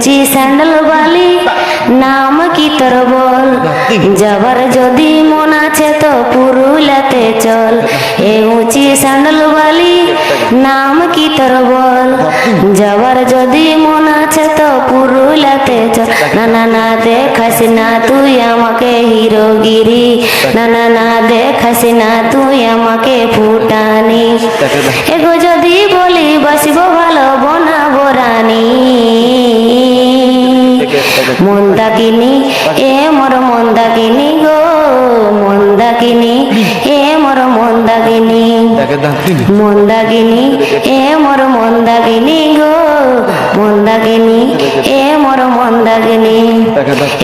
উঁচি sandal বালি, নাম কি তোর বল? যাবার যদি মন আছে তো পুরুলাতে চল। এ উঁচি স্যান্ডেল বালি, নাম কি তোর বল? যাবার যদি মন আছে তো পুরুলাতে চল। না না না, দেখাস না তুই আমাকে হিরোগিরি। না না না, দেখাস না তুই আমাকে ফুটানি। এগো যদি বলি, বসিব ভালো বনাবো রানী। মন্দাকিনী এ মোর মন্দাকিনী গো মন্দাকিনী এ মোর মন্দাকিনী। মন্দাকিনী এ মোর মন্দাকিনী গো মন্দাকিনী এ মোর মন্দাকিনী।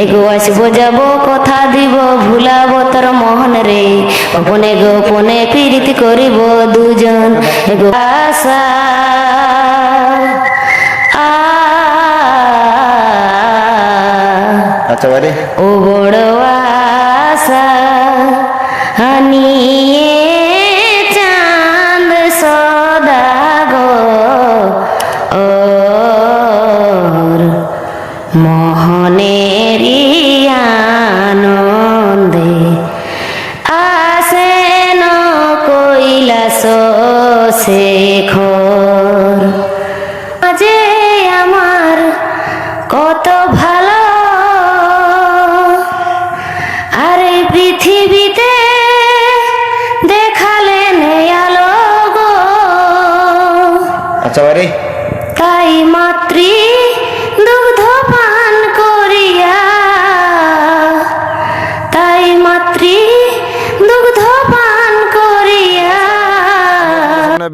এগো আসব যাব কথা দিব ভুলাবো তোর মোহন রে। গোপনে গোপনে পীড়িত করিব দুজন। এগো আশা আচ্ছা বাড়ি। ও বড় আশা চাঁদ সদাগো ওর মোহনেরি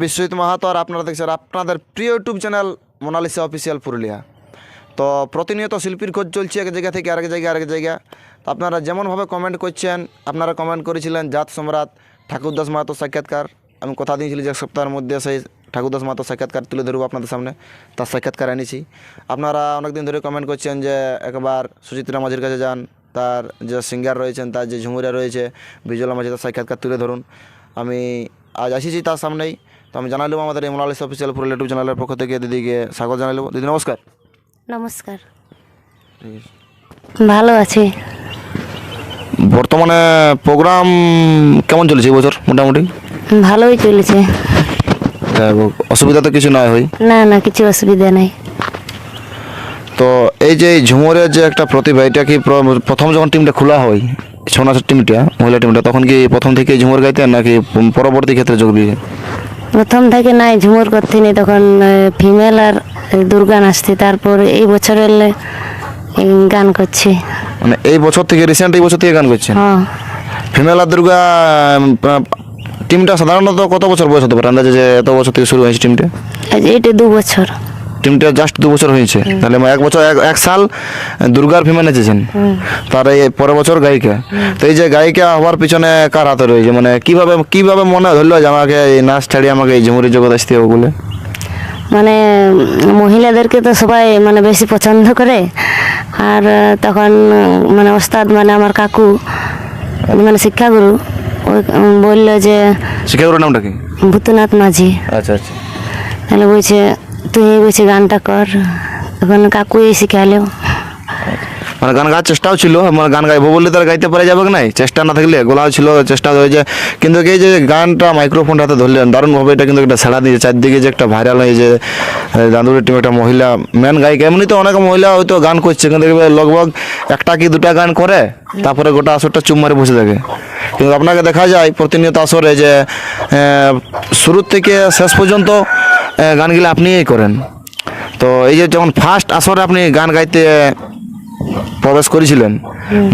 বিশ্বজিৎ মাহাতো আর আপনারা দেখছেন আপনাদের প্রিয় YouTube channel Monalisa official Purulia তো প্রতিনিয়ত শিল্পীর খোঁজ চলছে এক জায়গা থেকে আরেক জায়গা আরেক জায়গা। তো আপনারা যেমনভাবে কমেন্ট করছেন, আপনারা কমেন্ট করেছিলেন জাত সম্রাট ঠাকুরদাস মাহাতো সাক্ষাৎকার। আমি কথা দিয়েছিলি যে এক সপ্তাহের মধ্যে সেই ঠাকুরদাস মাহাতো সাক্ষাৎকার তুলে ধরবো আপনাদের সামনে, তার সাক্ষাৎকার এনেছি। আপনারা অনেকদিন ধরে কমেন্ট করছেন যে একবার সুচিত্রা মাঝির কাছে যান, তার যে সিঙ্গার রয়েছেন, তার যে ঝুমুরা রয়েছে, বিজলা মাঝি তার সাক্ষাৎকার তুলে ধরুন। আমি আজ আসিছি তার সামনেই। তো আমি জানালাম আমাদের এই মোনালিস অফিসিয়াল পুরো ইউটিউব চ্যানেলের পক্ষ থেকে দিদিকে স্বাগত জানালাম দিদি নমস্কার। নমস্কার। ভালো আছি। বর্তমানে প্রোগ্রাম কেমন চলেছে বছর? মোটামুটি? ভালোই চলেছে। অসুবিধা তো কিছু নয় হই না না কিছু অসুবিধা নেই। তো এই যে ঝুমুরের যে একটা প্রতিভা এটা কি প্রথম যখন টিমটা খোলা হয় ছৌ নাচের টিমটা মহিলা টিমটা তখন কি প্রথম থেকে ঝুমুর গাইতেন নাকি পরবর্তী ক্ষেত্রে যোগ দিয়ে? প্রথম থেকে নাই ঝুমুর করতে নি তখন ফিমেল আর দুর্গা নাচতে। তারপর এই বছর এলে গান করছি। মানে এই বছর থেকে রিসেন্ট এই বছর থেকে গান করছেন? হ্যাঁ। ফিমেল আর দুর্গা টিমটা সাধারণত কত বছর বয়স হতে পারে? আন্দাজে যে এত বছর থেকে শুরু হয়েছে টিমটা? এইটা দু বছর। টিমটা জাস্ট দু বছর হয়েছে। তাহলে এক বছর এক সাল দুর্গার ফিমেল নেচেছেন তার এই পরের বছর গায়িকা। তো এই যে গায়িকা হওয়ার পিছনে কার হাতে রয়েছে? মানে কীভাবে কীভাবে মনে ধরলো যে আমাকে এই নাচ ছাড়িয়ে আমাকে এই ঝুমুরি জগৎ আসতে হবে বলে? মানে মহিলাদেরকে তো সবাই মানে বেশি পছন্দ করে। আর তখন মানে ওস্তাদ মানে আমার কাকু মানে শিক্ষাগুরু বলল যে শিক্ষাগুরুর নামটা কি? ভূতনাথ মাঝি। আচ্ছা আচ্ছা। তাহলে বলছে তুই বলছে গানটা কর। তখন কাকুই শিখালো। মানে গান গাওয়ার চেষ্টাও ছিল মানে গান গাইবো বললে তার গাইতে পারা যাবে নাই। চেষ্টা না থাকলে গোলাও ছিল, চেষ্টা হয়েছে কিন্তু এই যে গানটা মাইক্রোফোনটা হাতে ধরলেন, দারুণভাবে এটা কিন্তু একটা সাড়া দিয়েছে। চারদিকে যে একটা ভাইরাল হয়েছে দাঁদুরের টিম একটা মহিলা ম্যান গায়িকা, এমনি তো অনেক মহিলা হয়তো গান করছে, কিন্তু লগভগ একটা কি দুটা গান করে, তারপরে গোটা আসরটা চুপ মারে বসে থাকে। কিন্তু আপনাকে দেখা যায়, প্রতিনিয়ত আসরে যে শুরুর থেকে শেষ পর্যন্ত গানগুলো আপনিই করেন। তো এই যে যখন ফার্স্ট আসরে আপনি গান গাইতে প্রবেশ করেছিলেন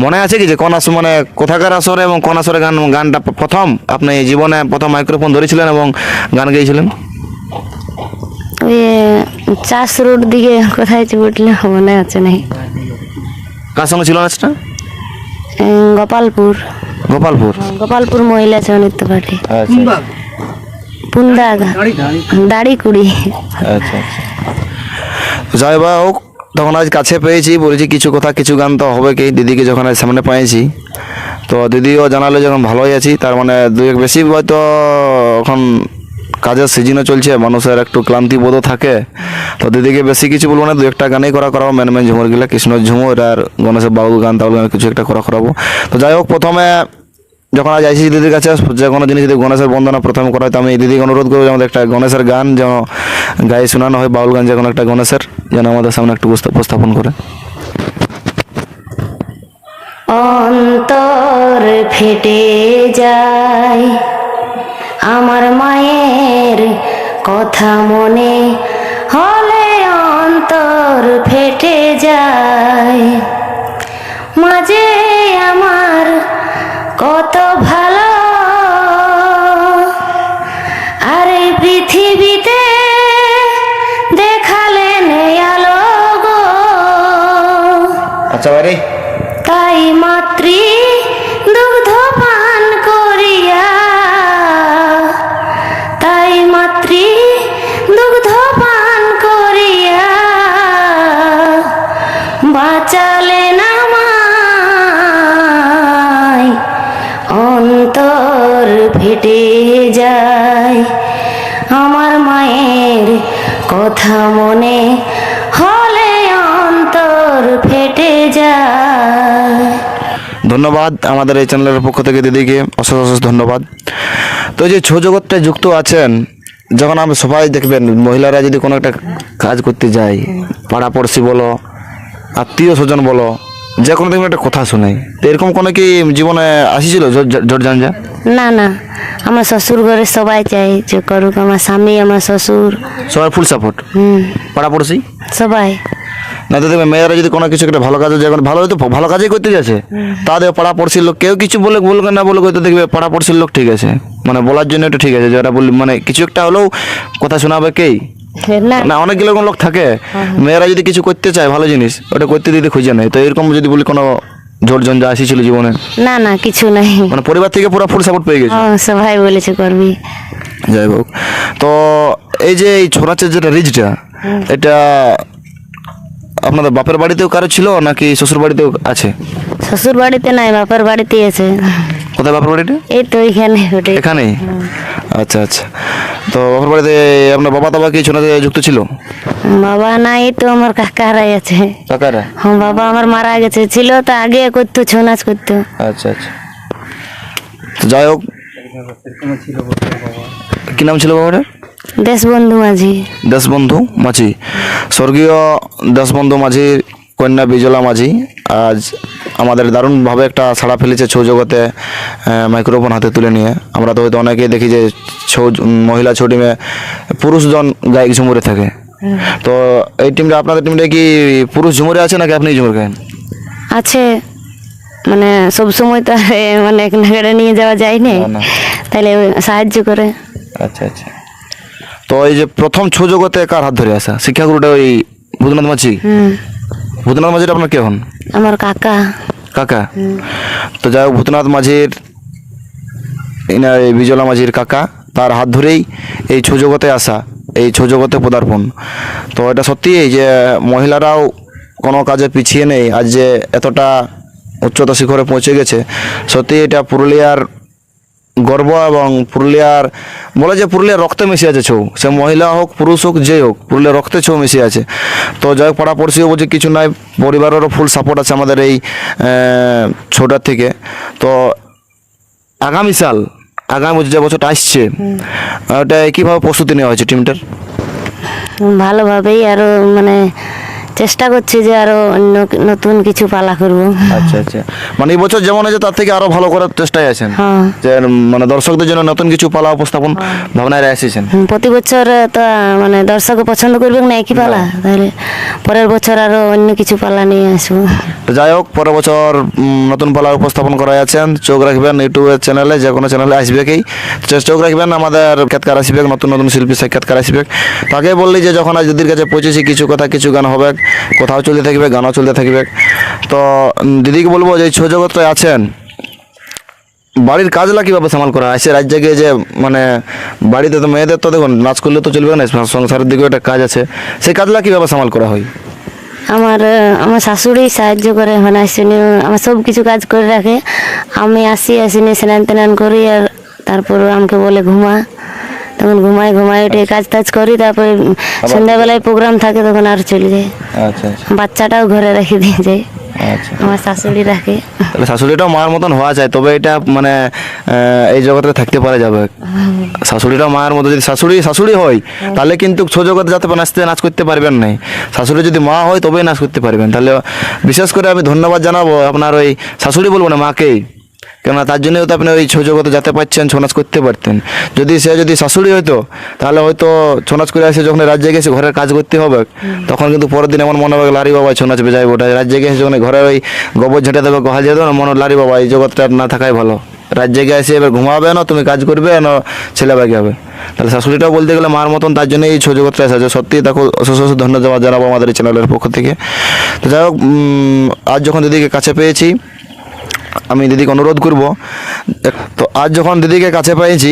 মনে আছে কি যে কোন আসর মানে কোথাকার আসরে এবং কোন আসরে গান গানটা প্রথম আপনি জীবনে প্রথম মাইক্রোফোন ধরেছিলেন এবং গান গেয়েছিলেন? চাষ রোড দিকে কোথায় উঠলে মনে আছে নাই। কার সঙ্গে ছিল নাচটা? গোপালপুর। গোপালপুর। গোপালপুর মহিলা নৃত্য পার্টি। আচ্ছা। পুন্দা দাড়ি কুড়ি। আচ্ছা আচ্ছা। যাই বা হোক তখন আজ কাছে পেয়েছি বলেছি কিছু কথা কিছু গান তো হবে কি দিদিকে যখন আজ সামনে পেয়েছি তো দিদিও জানালো যখন ভালোই আছি তার মানে দু এক বেশি হয়তো এখন কাজের সিজনও চলছে মানুষের একটু ক্লান্তি বোধও থাকে। তো দিদিকে বেশি কিছু বলব না দু একটা গানেই করা করাবো মেন মেন ঝুমুর গিলা কৃষ্ণ ঝুমুর আর গণেশের বাউল গান তাউল গান কিছু একটা করা করাবো। তো যাই হোক প্রথমে যখন আজ আইসি দিদির কাছে যে কোনো জিনিস যদি গণেশের বন্দনা প্রথম করা হয়, তো আমি দিদিকে অনুরোধ করব যে আমাদের একটা গণেশের গান যেন গায়ে শোনানো হয় বাউল গান যে কোনো একটা গণেশের, যেন আমাদের সামনে একটু উপস্থা- উপস্থাপন করে। অন্তর ফেটে যায়, আমার মায়ের কথা মনে হলে অন্তর ফেটে যায়। মাঝে আমার কত ভালো। আর এই পৃথিবীতে দেখালেন আলো গো। আচ্ছা তাই মাতৃ কথা মনে হলে অন্তর ফেটে যায়। ধন্যবাদ আমাদের এই চ্যানেলের পক্ষ থেকে দিদিকে অশেষ অশেষ ধন্যবাদ। তো যে ছৌ জগৎটা যুক্ত আছেন, যখন আমরা সবাই দেখবেন, মহিলারা যদি কোনো একটা কাজ করতে যায়, পাড়াপড়শি বলো, আত্মীয় স্বজন বলো যে কোনো দেখবেন একটা কথা শোনাই তো এরকম কোনো কি জীবনে আসিছিল? জোর জানজা না না। আমার শ্বশুর ঘরে সবাই চাই যে করুক আমার স্বামী আমার শ্বশুর। সবাই ফুল সাপোর্ট হুম। পাড়াপড়শি? সবাই। না তো দেখবে মেয়েরা যদি কোনো কিছু একটা ভালো কাজ কাজে যখন ভালো হয়তো ভালো কাজই করতে যাচ্ছে। তাদের পাড়াপড়শির লোক কেউ কিছু বলে বলবে না বলে হয়তো দেখবে পাড়াপড়শির লোক ঠিক আছে। মানে বলার জন্য এটা ঠিক আছে যারা বলি মানে কিছু একটা হলেও কথা শোনাবে কেই না। না অনেক এরকম লোক থাকে। মেয়েরা যদি কিছু করতে চায় ভালো জিনিস ওটা করতে দিতে খুঁজে নেয়। তো এরকম যদি বলি কোনো ঝোর ঝঞ্ঝা আসিছিল জীবনে? না না কিছু নাই। মানে পরিবার থেকে পুরো ফুল সাপোর্ট পেয়ে গেছে। সবাই বলেছে করবি। যাই হোক তো এই যে এই ছৌ নাচের যেটা রিজটা এটা আপনাদের বাপের বাড়িতেও কারও ছিল নাকি শ্বশুর বাড়িতেও আছে? শ্বশুর বাড়িতে নাই বাপের বাড়িতে আছে। কোথায় বাপের বাড়িটা? এই তো এখানে এখানেই আচ্ছা আচ্ছা। তো বাপের বাড়িতে আপনার বাবা দাবা কি ছোনাতে যুক্ত ছিল? বাবা নাই তো আমার কাকারাই আছে। কাকারা? হ্যাঁ বাবা আমার মারা গেছে। ছিল তো আগে করতো ছৌ নাচ করতো। আচ্ছা আচ্ছা। তো যাই হোক। কি নাম ছিল বাবার দেশবন্ধু মাঝি। দেশবন্ধু মাঝি। স্বর্গীয় দেশবন্ধু মাঝির কন্যা বিজলা মাঝি আজ আমাদের দারুণভাবে একটা সাড়া ফেলেছে ছৌ জগতে মাইক্রোফোন হাতে তুলে নিয়ে। আমরা তো হয়তো অনেকেই দেখি যে ছৌ মহিলা ছৌ টিমে পুরুষজন গায়ক ঝুমুরে থাকে। তো এই টিমটা আপনাদের টিমটা কি পুরুষ ঝুমুরে আছে নাকি আপনি ঝুমুর গায়েন আছে। মানে সব সময় তো মানে এক নাগারে নিয়ে যাওয়া যায় না। তাহলে সাহায্য করে। আচ্ছা আচ্ছা। তো এই যে প্রথম ছৌ জগতে কার হাত ধরে আসা? শিক্ষাগুরুটা ওই ভূতনাথ মাঝি? ভূতনাথ মাঝিটা আপনার কে হন? আমার কাকা। কাকা? তো যাই হোক, ভূতনাথ মাঝির বিজলা মাঝির কাকা, তার হাত ধরেই এই ছুজগতে আসা, এই ছুজগতে পদার্পণ। তো এটা সত্যি যে মহিলারাও কোনো কাজে পিছিয়ে নেই আজ যে এতটা উচ্চতা শিখরে পৌঁছে গেছে সত্যি এটা পুরুলিয়ার গর্ব এবং পুরুলিয়ার বলে যে পুরুলিয়ার রক্তে মিশে আছে ছৌ। সে মহিলা হোক পুরুষ হোক যে হোক পুরুলিয়ার রক্তে ছৌ মিশে আছে। তো যাই হোক পাড়াপড়শিও বলছে কিছু নাই পরিবারেরও ফুল সাপোর্ট আছে আমাদের এই ছৌটার থেকে। তো আগামী সাল আগামী বছর যে বছরটা আসছে ওটা কীভাবে প্রস্তুতি নেওয়া হয়েছে টিমটার? ভালোভাবেই আরও মানে চেষ্টা করছি যে আরও অন্য নতুন কিছু পালা করব। আচ্ছা আচ্ছা। মানে এই বছর যেমন আছে তার থেকে আরও ভালো করার চেষ্টায় আছেন। হ্যাঁ। যে মানে দর্শকদের জন্য নতুন কিছু পালা উপস্থাপন ভাবনায় এসেছেন। প্রতি বছর তো মানে দর্শক পছন্দ করবে না একই পালা? তাহলে পরের বছর আরও অন্য কিছু পালা নিয়ে আসব। তো যাই হোক পরের বছর নতুন পালা উপস্থাপন করা আছেন। চোখ রাখবেন ইউটিউবের চ্যানেলে যে কোনো চ্যানেলে আসবেকেই চোখ রাখবেন আমাদের সাক্ষাৎকার আসবে নতুন নতুন শিল্পী সাক্ষাৎকার আসবে তাকে বললি যে যখন আজ দিদির কাছে পৌঁছেছি কিছু কথা কিছু গান হবে কোথাও চলতে থাকবে, গানও চলতে থাকবে। তো দিদিকে বলব যে ছৌ জগতে আছেন, বাড়ির কাজলা কীভাবে সামাল করা আছে রাজ্যে গিয়ে যে মানে বাড়িতে তো মেয়েদের তো দেখুন, নাচ করলে তো চলবে না সংসারের দিকেও একটা কাজ আছে। সেই কাজলা কীভাবে সামাল করা হয়? আমার আমার শাশুড়ি সাহায্য করে মানে আসেনি, আমার সব কিছু কাজ করে রাখে। আমি আসি আসিনি স্নান টান করি আর তারপর আমাকে বলে ঘুমা। তখন ঘুমাই ঘুমাই উঠে কাজ টাজ করি তারপরে সন্ধ্যাবেলায় প্রোগ্রাম থাকে তখন আর চলে যাই আচ্ছা আচ্ছা। বাচ্চাটাও ঘরে রেখে দিয়ে যাই আচ্ছা। আমার শাশুড়ি রাখে। তাহলে শাশুড়িটাও মায়ের মতন হওয়া চাই তবে এটা মানে এই জগতে থাকতে পারা যাবে। শাশুড়িটাও মায়ের মতো যদি শাশুড়ি শাশুড়ি হয়। তাহলে কিন্তু ছো জগতে যাতে নাচতে নাচ করতে পারবেন নাই শাশুড়ি যদি মা হয় তবেই নাচ করতে পারবেন। তাহলে বিশেষ করে আমি ধন্যবাদ জানাব আপনার ওই শাশুড়ি বলব না মাকেই কেননা তার জন্যই তো আপনি ওই ছৌ জগতে যেতে পারছেন ছৌ নাচ করতে পারতেন। যদি সে যদি শাশুড়ি হইতো, তাহলে হয়তো ছৌ নাচ করে এসে যখন রাজ্যে গেছে, ঘরের কাজ করতে হবে। তখন কিন্তু পরের দিন এমন মনে হবে, লারি বাবা ছৌ নাচ বেজায় ওটা রাজ্যে গেছে যখন ঘরের ওই গোবর ঝেঁটে দেবে, গহাল যেত না মনে লারি বাবা, এই জগৎটা না থাকাই ভালো। রাজ্যে গিয়ে এসে এবার ঘুমাবে না, তুমি কাজ করবে, না ছেলে বাকি হবে। তাহলে শাশুড়িটাও বলতে গেলে মার মতন তার জন্য এই ছৌ জগৎটা এসেছে। সত্যি তাকে অশেষ অশেষ ধন্যবাদ জানাব আমাদের চ্যানেলের পক্ষ থেকে। তো যাই হোক আজ যখন দিদিকে কাছে পেয়েছি আমি দিদিকে অনুরোধ করব। তো আজ যখন দিদিকে কাছে পেয়েছি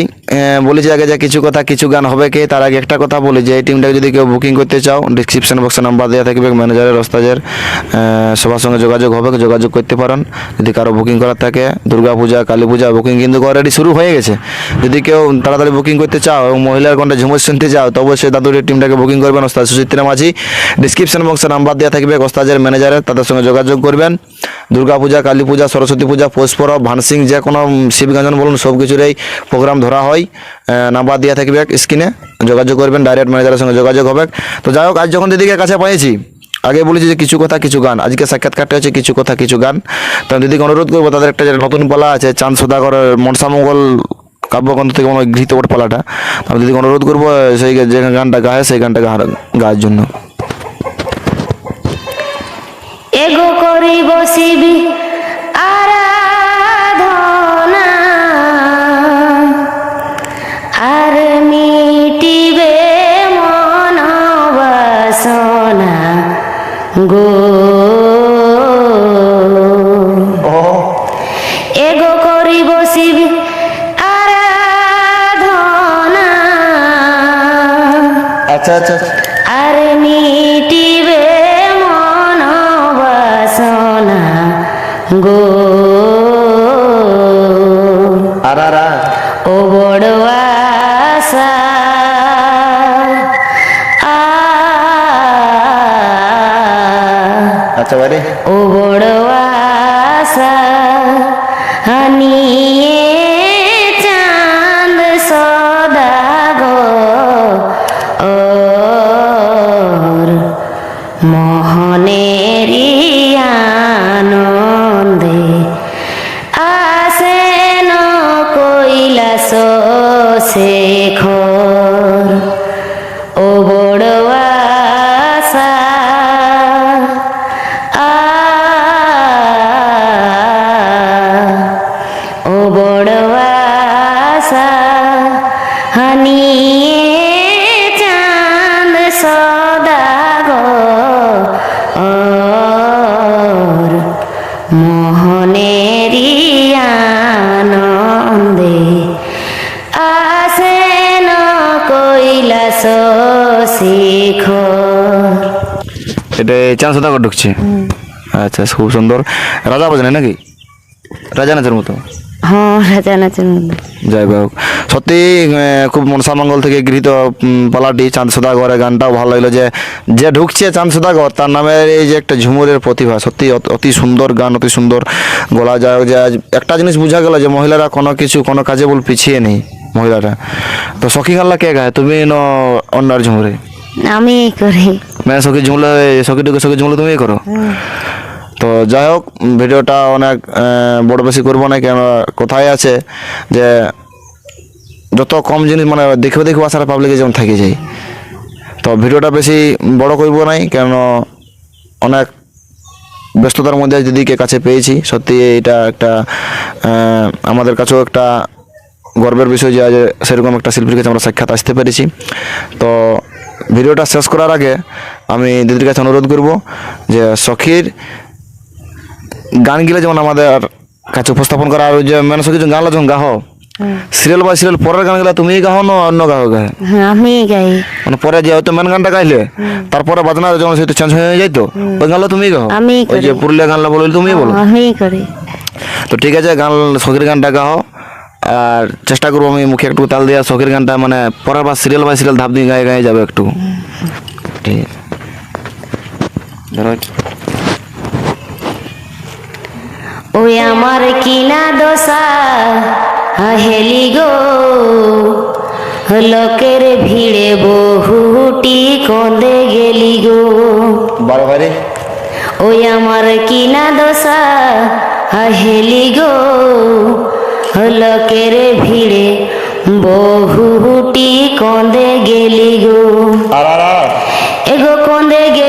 বলেছি আগে যে কিছু কথা, কিছু গান হবে কে, তার আগে একটা কথা বলি যে, এই টিমটাকে যদি কেউ বুকিং করতে চাও ডিসক্রিপশন বক্সে নাম্বার দেওয়া থাকবে ম্যানেজারের রস্তাজের সবার সঙ্গে যোগাযোগ হবে, যোগাযোগ করতে পারেন। যদি কারও বুকিং করার থাকে, দুর্গা পূজা, কালী পূজা বুকিং কিন্তু অলরেডি শুরু হয়ে গেছে। যদি কেউ তাড়াতাড়ি বুকিং করতে চাও এবং মহিলার কণ্ঠে ঝুমুর শুনতে চাও, তো অবশ্যই দাদুর টিমটাকে বুকিং করবেন, ওস্তাদ সুচিত্রা মাঝি। ডিসক্রিপশন বক্সে নাম্বার দেওয়া থাকবে, ওস্তাদের ম্যানেজারের তাদের সঙ্গে যোগাযোগ করবেন। দুর্গা পূজা, কালী পূজা, সরস্বতী পূজা, পৌষ পরব ভানসিং যে কোনো শিবগঞ্জন বলুন সব কিছুর এই প্রোগ্রাম ধরা হয়। নাম্বার দেওয়া থাকবে স্ক্রিনে যোগাযোগ করবেন ডাইরেক্ট ম্যানেজারের সঙ্গে যোগাযোগ হবে। তো যাই হোক, আজ যখন দিদিকে কাছে পেয়েছি আগে বলেছি যে কিছু কথা, কিছু গান। আজকে সাক্ষাৎকারটা হচ্ছে কিছু কথা, কিছু গান। তো দিদিকে অনুরোধ করব, তাদের একটা নতুন পালা আছে, চাঁদ সদাগরের মনসামঙ্গল কাব্যগ্রন্থ থেকে হয় গৃহীত পালাটা। আমি দিদিকে অনুরোধ করব, সেই যে গানটা গায়ে, সেই গানটা গাওয়ার জন্য। এগো করি বসিবি বাড়ি ও বড় আশা হানিয়ে হানিয়ে চাঁদ সদা গো ওর মোহনেরি আনন্দে আসেন কৈলাস শিখর। এটা চান্স করে ঢুকছে। আচ্ছা খুব সুন্দর। রাজা বাজনে নাকি? রাজা নাচের মতো? হ্যাঁ রাজা নাচের মধ্যে যাই হোক। সত্যি খুব মনসা মঙ্গল থেকে গৃহীত পালাটি চাঁদ সদাগরের গানটাও ভালো লাগল যে যে ঢুকছে চাঁদ সদাগর তার নামের এই যে একটা ঝুমুরের প্রতিভা সত্যি অত- সুন্দর গান অতি সুন্দর গলা যায়। যে একটা জিনিস বোঝা গেল যে মহিলারা কোনো কিছু কোনো কাজে বল পিছিয়ে নেই মহিলারা। তো সখী গাল্লা কে গায়? তুমি ন অন্যার ঝুমুরে। আমি করি। মানে সখী ঝুমলে সখী ঢুকে সখী ঝুমলে তুমি করো। তো যাই হোক ভিডিওটা অনেক বড় বেশি করব না কেন কোথায় আছে যে যত কম জিনিস মানে দেখবে দেখবে আসার পাবলিকে যেমন থেকে যায় তো ভিডিওটা বেশি বড় করব নাই কেন অনেক ব্যস্ততার মধ্যে দিদিকে কাছে পেয়েছি, সত্যি এটা একটা আমাদের কাছেও একটা গর্বের বিষয় যে আজ সেরকম একটা শিল্পীর কাছে আমরা সাক্ষাৎ আসতে পেরেছি। তো ভিডিওটা শেষ করার আগে আমি দিদির কাছে অনুরোধ করব যে সখীর গানগুলো যেমন আমাদের কাছে উপস্থাপন করা আর যে মানে সখী গানগুলো যখন গাহো সিরিয়াল বা সিরিয়াল পরের গান গেলে তুমি গাও না অন্য গাও গায়ে হ্যাঁ, আমি গাই। মানে পরে যে হয়তো মেন গানটা গাইলে তারপরে বাজনা যখন সেটা চেঞ্জ হয়ে যাইতো ওই গানগুলো তুমি গাও? আমি ওই যে। পুরুলিয়া গানগুলো বলে তুমি বলো। আমি করি। তো ঠিক আছে গান সখীর গানটা গাও আর চেষ্টা করব আমি মুখে একটু তাল দেওয়া শখের গানটা মানে পরের বার সিরিয়াল বাই সিরিয়াল ধাপ দিয়ে গায়ে গায়ে যাবে একটু। ঠিক আছে। ওই আমার কিনা দশা হেলি গো লোকের ভিড়ে বহুটি কন্দে গেলি গো। বারো বারে ওই আমার কিনা দশা হেলি গো লোকের ভিড়ে বহুটি কন্দে গেলি গো। এগো কন্দে গো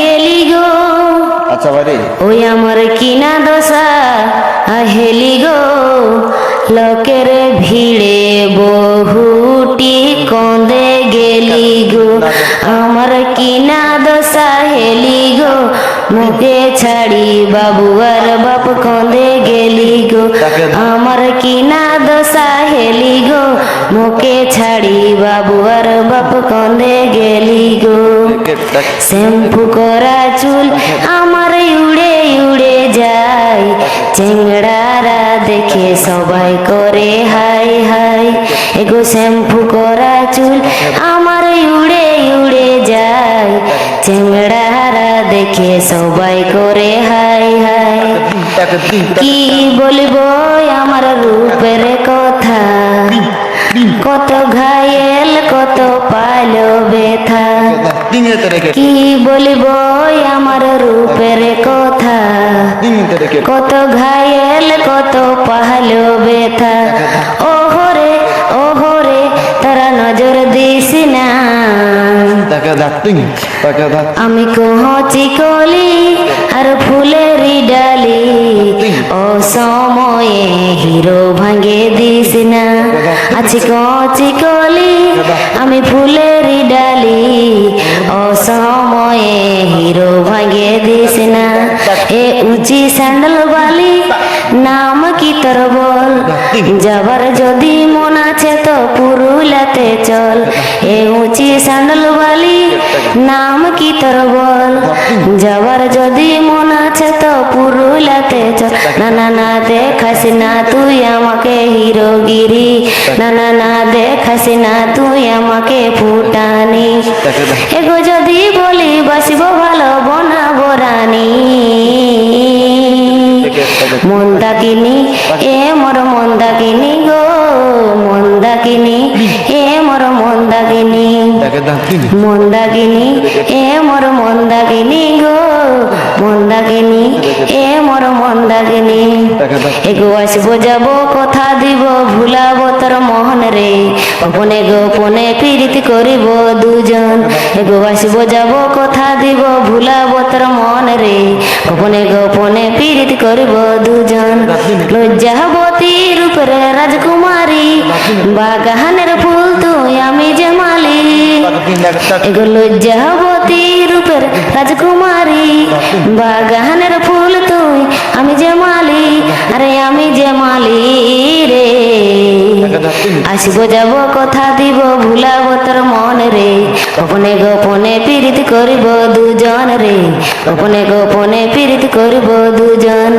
গেলি গো। আচ্ছা বারে ওই আমার কিনা দশা হেলি গো। লোকের ভিড়ে বহুটি কন্দে গেলি গো। আমার কিনা দশা হেলি গো। মুখে ছাড়ি বাবু আর বাপ কন্দে গেলি গো। আমার কিনা দশা হেলি গো। মুখে ছাড়ি বাবু আর বাপ কন্দে গেলি গো। শ্যাম্পু করা চুল আমার উড়ে উড়ে যায়। চেংড়ারা দেখে সবাই করে হাই হাই। এগো শ্যাম্পু করা চুল আমার উড়ে উড়ে যায়। চেংড়ারা দেখে সবাই করে হাই হাই। কি বলব আমার রূপের কথা? কত ঘায়েল কত পালো ব্যথা। কি বলিব আমার রূপের কথা? কত ঘায়েল কত পালো ব্যথা। ওহরে ওহরে তারা নজর দিস না। আমি কহচি কলি আর ফুলের ডালি। ও সময়ে হিরো ভাঙে দিস না। আছি কচি কলি আমি ফুলের ডালি। ও সময়ে হিরো ভাঙে দিস না। এ উঁচি স্যান্ডেল বালি নাম কি তোর বল? যাবার যদি মন আছে তো পুরুলাতে চল। এ উঁচি স্যান্ডেল বালি নাম কি তোর বল? যাবার যদি মন আছে তো পুরুলাতে চল। না না না দেখাস না তুই আমাকে হিরোগিরি। না না না দেখাস না তুই আমাকে ফুটানি। এগো যদি বলি বাসিব ভালো বনাবো রানী মন্দাকিনি এ মোর মন্দাকিনি মন্দাকিনি। এ মোর মন্দাকিনি গো মন্দাকিনি এ মোর মন্দাকিনি। এগো আসব যাব কথা দিব ভুলাব তোর মোহন রে। গোপনে গোপনে প্রীতি করিব দুজন। এগো আসব যাব কথা দিব ভুলাব তোর মন রে। গোপনে গোপনে প্রীতি করিব দুজন। লজ্জাবতী রূপের রাজকুমারী বাগানের এগো লজ্জাবতী রূপের রাজকুমারী বাগানের ফুল তুই আমি যে মালি আরে আমি যে মালি রে। আসব যাব কথা দিব ভুলাব তোর মন রে। গোপনে গোপনে পীড়িত করিব দুজন রে। গোপনে গোপনে পীড়িত করিব দুজন।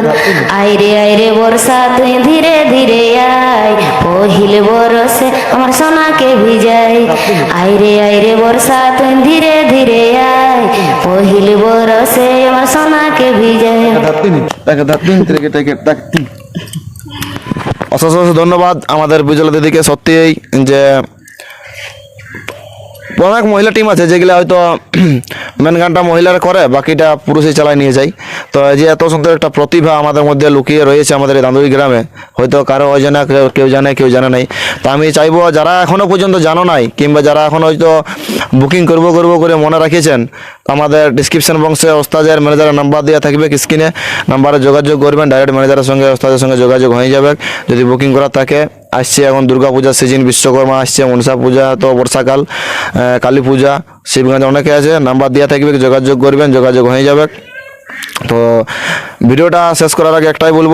আইরে আইরে বর্ষা তুই ধীরে ধীরে আয়। পহিল বরসে আমার সোনাকে আইরে আইরে বর্ষা তুই ধীরে ধীরে আয়। পহিল বরসে আমার সোনাকে ভিজাই অশেষ অশেষ ধন্যবাদ আমাদের বিজলা দিদিকে সত্যিই যে অনেক মহিলা টিম আছে, যেগুলো হয়তো মেন গানটা মহিলারা করে, বাকিটা পুরুষই চালায় নিয়ে যায়। তো যে এত সুন্দর একটা প্রতিভা আমাদের মধ্যে লুকিয়ে রয়েছে আমাদের দান্দুরি গ্রামে, হয়তো কারও অজানা, কেউ জানে কেউ জানে নাই। তো আমি চাইব যারা এখনও পর্যন্ত জানো নাই, কিংবা যারা এখন হয়তো বুকিং করব, করব করে মনে রাখিয়েছেন, আমাদের ডিসক্রিপশন বক্সে ওস্তাদের ম্যানেজারের নাম্বার দেওয়া থাকবে স্ক্রিনে নাম্বারে যোগাযোগ করবেন ডাইরেক্ট ম্যানেজারের সঙ্গে, ওস্তাদের সঙ্গে যোগাযোগ হয়ে যাবে। যদি বুকিং করা থাকে আসছে এখন দুর্গা পূজার সিজন বিশ্বকর্মা আসছে, মনসা পূজা, তো বর্ষাকাল কালী পূজা, শিবগঞ্জ অনেকে আছে, নাম্বার দেওয়া থাকবে, যোগাযোগ করবেন, যোগাযোগ হয়ে যাবে। তো ভিডিওটা শেষ করার আগে একটাই বলব,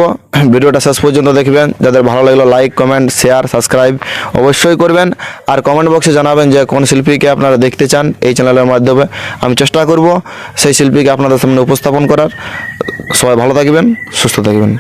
ভিডিওটা শেষ পর্যন্ত দেখবেন, যাদের ভালো লাগল লাইক কমেন্ট শেয়ার সাবস্ক্রাইব অবশ্যই করবেন, আর কমেন্ট বক্সে জানাবেন যে কোন শিল্পীকে আপনারা দেখতে চান এই চ্যানেলের মাধ্যমে। আমি চেষ্টা করব সেই শিল্পীকে আপনাদের সামনে উপস্থাপন করার। সবাই ভালো থাকবেন, সুস্থ থাকবেন।